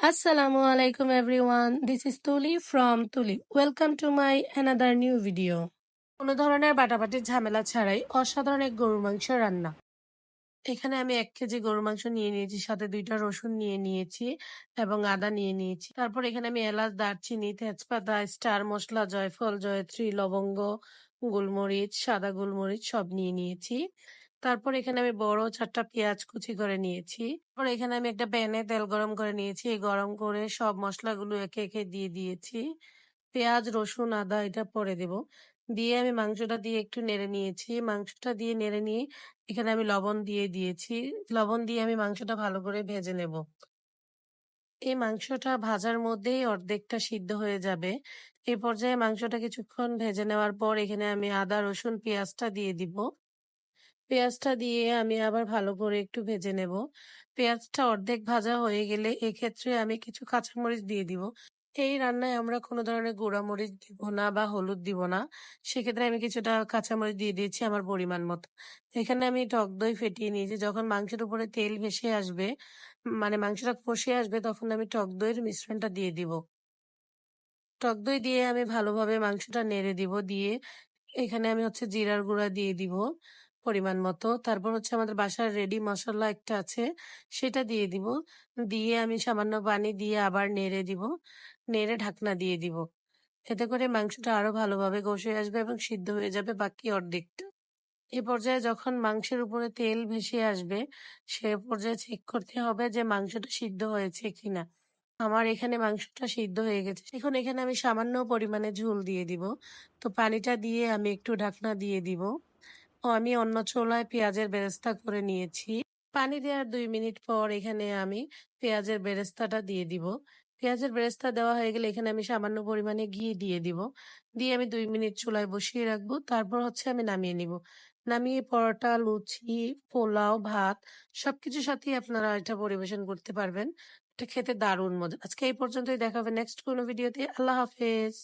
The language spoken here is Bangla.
Assalamu alaikum, everyone. This is Tuli from Tuli. Welcome to my another new video. কোনো ধরনের বাটাবাটির ঝামেলা ছাড়াই অসাধারণ এক গরুর মাংস রান্না এখানে আমি এক কেজি গরুর মাংস নিয়ে নিয়েছি, সাথে দুইটা রসুন নিয়ে নিয়েছি এবং আদা নিয়ে নিয়েছি তারপর এখানে আমি এলাচ, দারচিনি, তেজপাতা, স্টার মশলা, জয়ফল, জয়ত্রী, লবঙ্গ, গোলমরিচ, সাদা গোলমরিচ সব নিয়ে নিয়েছি তারপর এখানে আমি বড় চারটা পেঁয়াজ কুচি করে নিয়েছি। তারপর এখানে আমি একটা প্যানে তেল গরম করে নিয়েছি। গরম করে সব মশলাগুলো একে একে দিয়ে দিয়েছি। পেঁয়াজ, রসুন, আদা এটা পরে দেব। দিয়ে আমি মাংসটা দিয়ে একটু নেড়ে নিয়েছি। মাংসটা দিয়ে নেড়ে নিয়ে এখানে আমি লবণ দিয়ে দিয়েছি। লবণ দিয়ে আমি মাংসটা ভালো করে ভেজে নেব। এই মাংসটা ভাজার মধ্যেই অর্ধেকটা সিদ্ধ হয়ে যাবে। এই পর্যায়ে মাংসটা কিছুক্ষণ ভেজে নেওয়ার পর এখানে আমি আদা, রসুন, পেঁয়াজটা দিয়ে দিব। পেঁয়াজটা দিয়ে আমি আবার ভালো করে একটু ভেজে নেব। পেঁয়াজটা অর্ধেক ভাজা হয়ে গেলে এক্ষেত্রে আমি কিছু কাঁচামরিচ দিয়ে দিব। এই রান্নায় আমরা কোনো ধরনের গুঁড়ামরিচ দিব না বা হলুদ দিব না। সেক্ষেত্রে আমি কিছুটা কাঁচামরিচ দিয়ে দিয়েছি আমার পরিমাণ মতো। এখানে আমি টক দই ফেটিয়ে নিয়েছি। যখন মাংসের উপরে তেল ভেসে আসবে মানে মাংসটা কষে আসবে, তখন আমি টক দইয়ের মিশ্রণটা দিয়ে দিব। টক দই দিয়ে আমি ভালোভাবে মাংসটা নেড়ে দিব। দিয়ে এখানে আমি হচ্ছে জিরার গুঁড়া দিয়ে দিব। পরিমাণ মতো। তারপর হচ্ছে আমাদের বাসার রেডি মশলা একটা আছে, সেটা দিয়ে দিব। দিয়ে আমি সামান্য পানি দিয়ে আবার নেড়ে দিব। নেড়ে ঢাকনা দিয়ে দিব। এতে করে মাংসটা আরও ভালোভাবে কষে আসবে এবং সিদ্ধ হয়ে যাবে বাকি অর্ধেকটা। এ পর্যায়ে যখন মাংসের উপরে তেল ভেসে আসবে, সে পর্যায়ে চেক করতে হবে যে মাংসটা সিদ্ধ হয়েছে কিনা। আমার এখানে মাংসটা সিদ্ধ হয়ে গেছে। এখন এখানে আমি সামান্য পরিমাণে ঝুল দিয়ে দিব। তো পানিটা দিয়ে আমি একটু ঢাকনা দিয়ে দিব। আমি অন্য চোলায় পেঁয়াজের বেরেস্তা করে নিয়েছি। পানি দেওয়ার দুই মিনিট পর এখানে আমি পেঁয়াজের বেরেস্তাটা দিয়ে দিব। পেঁয়াজের বেরেস্তা দেওয়া হয়ে গেলে এখানে আমি সামান্য পরিমাণে ঘি দিয়ে দিব। দিয়ে আমি দুই মিনিট চুলায় বসিয়ে রাখব। তারপর হচ্ছে আমি নামিয়ে নিব। নামিয়ে পরোটা, লুচি, পোলাও, ভাত সবকিছুর সাথেই আপনারা এটা পরিবেশন করতে পারবেন। এটা খেতে দারুণ মজা। আজকে এই পর্যন্তই। দেখাবে নেক্সট কোনো ভিডিওতে আল্লাহ হাফেজ।